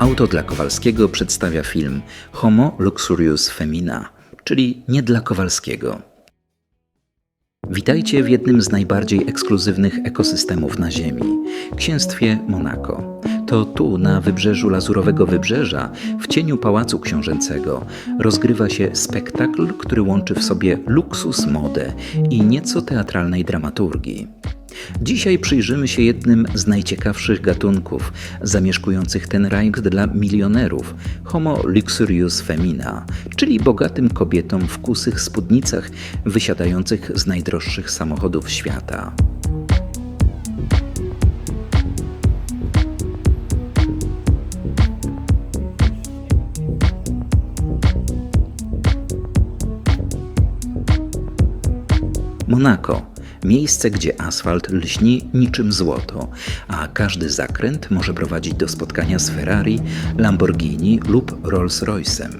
Auto dla Kowalskiego przedstawia film Homo Luxurius Femina, czyli nie dla Kowalskiego. Witajcie w jednym z najbardziej ekskluzywnych ekosystemów na Ziemi księstwie Monako. To tu, na wybrzeżu Lazurowego Wybrzeża, w cieniu Pałacu Książęcego, rozgrywa się spektakl, który łączy w sobie luksus, modę i nieco teatralnej dramaturgii. Dzisiaj przyjrzymy się jednym z najciekawszych gatunków zamieszkujących ten raj dla milionerów Homo luxurius femina, czyli bogatym kobietom w kusych spódnicach wysiadających z najdroższych samochodów świata. Monako miejsce, gdzie asfalt lśni niczym złoto, a każdy zakręt może prowadzić do spotkania z Ferrari, Lamborghini lub Rolls-Royce'em.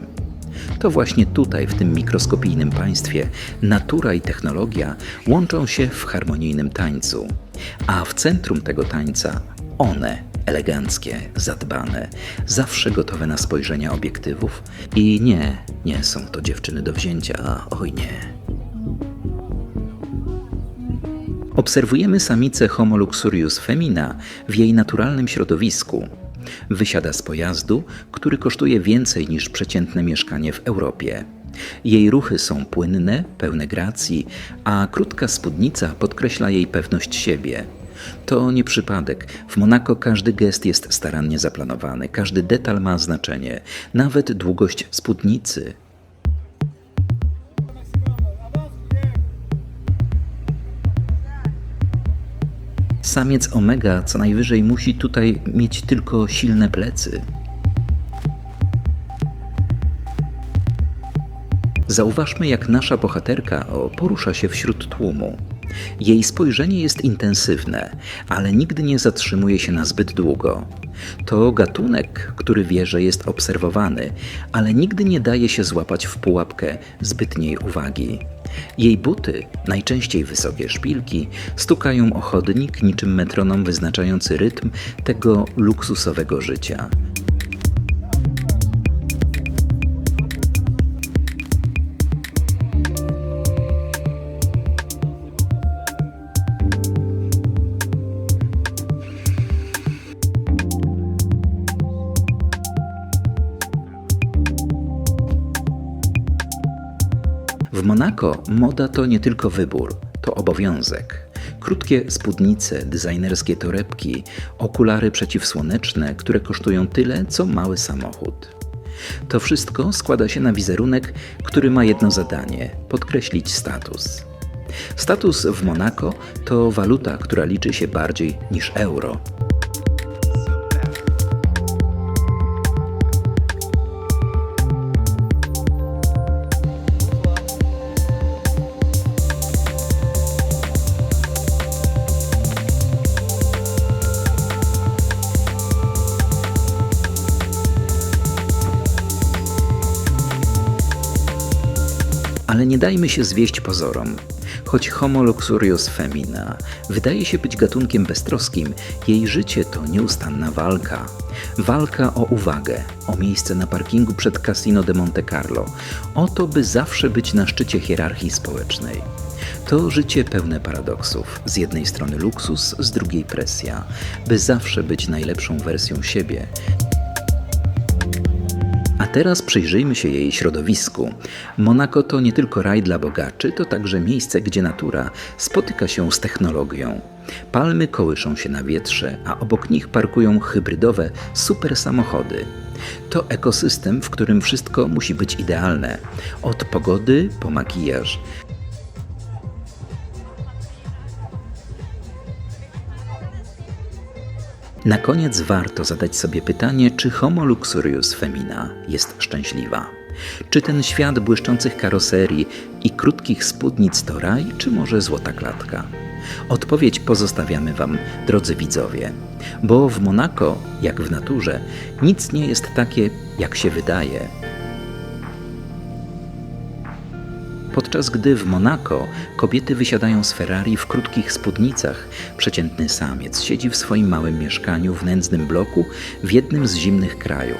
To właśnie tutaj, w tym mikroskopijnym państwie, natura i technologia łączą się w harmonijnym tańcu. A w centrum tego tańca one, eleganckie, zadbane, zawsze gotowe na spojrzenia obiektywów. I nie, nie są to dziewczyny do wzięcia, oj nie. Obserwujemy samicę Homo luxurius femina w jej naturalnym środowisku. Wysiada z pojazdu, który kosztuje więcej niż przeciętne mieszkanie w Europie. Jej ruchy są płynne, pełne gracji, a krótka spódnica podkreśla jej pewność siebie. To nie przypadek. W Monako każdy gest jest starannie zaplanowany, każdy detal ma znaczenie, nawet długość spódnicy. Samiec omega co najwyżej musi tutaj mieć tylko silne plecy. Zauważmy, jak nasza bohaterka porusza się wśród tłumu. Jej spojrzenie jest intensywne, ale nigdy nie zatrzymuje się na zbyt długo. To gatunek, który wie, że jest obserwowany, ale nigdy nie daje się złapać w pułapkę zbytniej uwagi. Jej buty, najczęściej wysokie szpilki, stukają o chodnik niczym metronom wyznaczający rytm tego luksusowego życia. Monako moda to nie tylko wybór, to obowiązek. Krótkie spódnice, designerskie torebki, okulary przeciwsłoneczne, które kosztują tyle, co mały samochód. To wszystko składa się na wizerunek, który ma jedno zadanie podkreślić status. Status w Monako to waluta, która liczy się bardziej niż euro. Ale nie dajmy się zwieść pozorom. Choć Homo luxurius femina wydaje się być gatunkiem beztroskim, jej życie to nieustanna walka. Walka o uwagę, o miejsce na parkingu przed Casino de Monte Carlo, o to, by zawsze być na szczycie hierarchii społecznej. To życie pełne paradoksów. Z jednej strony luksus, z drugiej presja, by zawsze być najlepszą wersją siebie, a teraz przyjrzyjmy się jej środowisku. Monako to nie tylko raj dla bogaczy, to także miejsce, gdzie natura spotyka się z technologią. Palmy kołyszą się na wietrze, a obok nich parkują hybrydowe super samochody. To ekosystem, w którym wszystko musi być idealne. Od pogody po makijaż. Na koniec warto zadać sobie pytanie, czy Homo luxurius femina jest szczęśliwa. Czy ten świat błyszczących karoserii i krótkich spódnic to raj, czy może złota klatka? Odpowiedź pozostawiamy Wam, drodzy widzowie, bo w Monako, jak w naturze, nic nie jest takie, jak się wydaje. Podczas gdy w Monako kobiety wysiadają z Ferrari w krótkich spódnicach, przeciętny samiec siedzi w swoim małym mieszkaniu w nędznym bloku w jednym z zimnych krajów.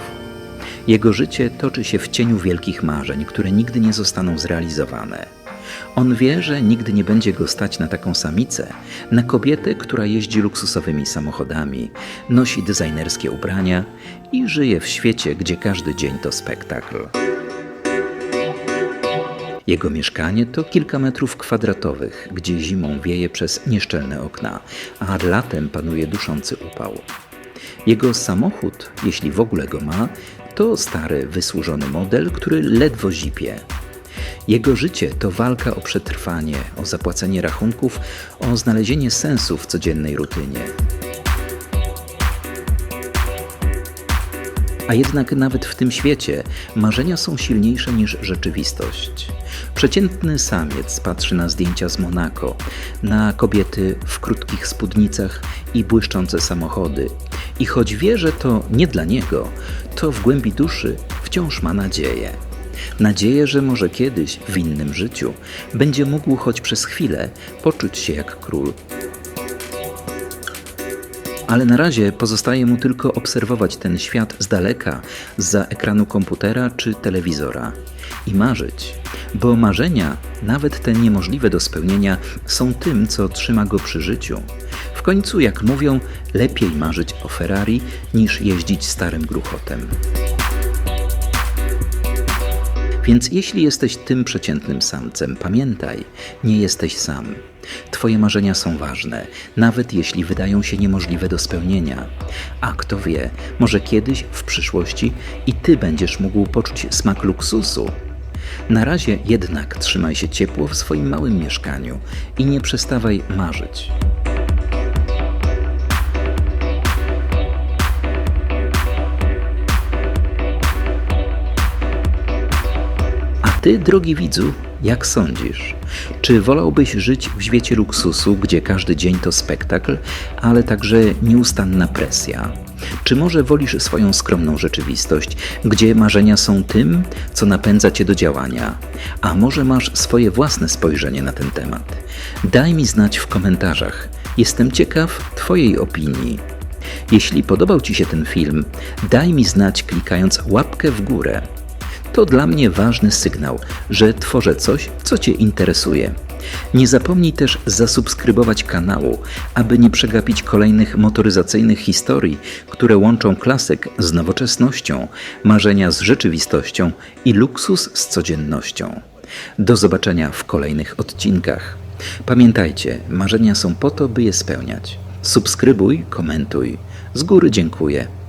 Jego życie toczy się w cieniu wielkich marzeń, które nigdy nie zostaną zrealizowane. On wie, że nigdy nie będzie go stać na taką samicę, na kobietę, która jeździ luksusowymi samochodami, nosi designerskie ubrania i żyje w świecie, gdzie każdy dzień to spektakl. Jego mieszkanie to kilka metrów kwadratowych, gdzie zimą wieje przez nieszczelne okna, a latem panuje duszący upał. Jego samochód, jeśli w ogóle go ma, to stary, wysłużony model, który ledwo zipie. Jego życie to walka o przetrwanie, o zapłacenie rachunków, o znalezienie sensu w codziennej rutynie. A jednak nawet w tym świecie marzenia są silniejsze niż rzeczywistość. Przeciętny samiec patrzy na zdjęcia z Monako, na kobiety w krótkich spódnicach i błyszczące samochody. I choć wie, że to nie dla niego, to w głębi duszy wciąż ma nadzieję. Nadzieję, że może kiedyś w innym życiu będzie mógł choć przez chwilę poczuć się jak król. Ale na razie pozostaje mu tylko obserwować ten świat z daleka, za ekranu komputera czy telewizora i marzyć, bo marzenia, nawet te niemożliwe do spełnienia, są tym, co trzyma go przy życiu. W końcu, jak mówią, lepiej marzyć o Ferrari niż jeździć starym gruchotem. Więc jeśli jesteś tym przeciętnym samcem, pamiętaj, nie jesteś sam. Twoje marzenia są ważne, nawet jeśli wydają się niemożliwe do spełnienia. A kto wie, może kiedyś w przyszłości i ty będziesz mógł poczuć smak luksusu. Na razie jednak trzymaj się ciepło w swoim małym mieszkaniu i nie przestawaj marzyć. A ty, drogi widzu, jak sądzisz? Czy wolałbyś żyć w świecie luksusu, gdzie każdy dzień to spektakl, ale także nieustanna presja? Czy może wolisz swoją skromną rzeczywistość, gdzie marzenia są tym, co napędza cię do działania? A może masz swoje własne spojrzenie na ten temat? Daj mi znać w komentarzach. Jestem ciekaw Twojej opinii. Jeśli podobał Ci się ten film, daj mi znać klikając łapkę w górę. To dla mnie ważny sygnał, że tworzę coś, co Cię interesuje. Nie zapomnij też zasubskrybować kanału, aby nie przegapić kolejnych motoryzacyjnych historii, które łączą klasyk z nowoczesnością, marzenia z rzeczywistością i luksus z codziennością. Do zobaczenia w kolejnych odcinkach. Pamiętajcie, marzenia są po to, by je spełniać. Subskrybuj, komentuj. Z góry dziękuję.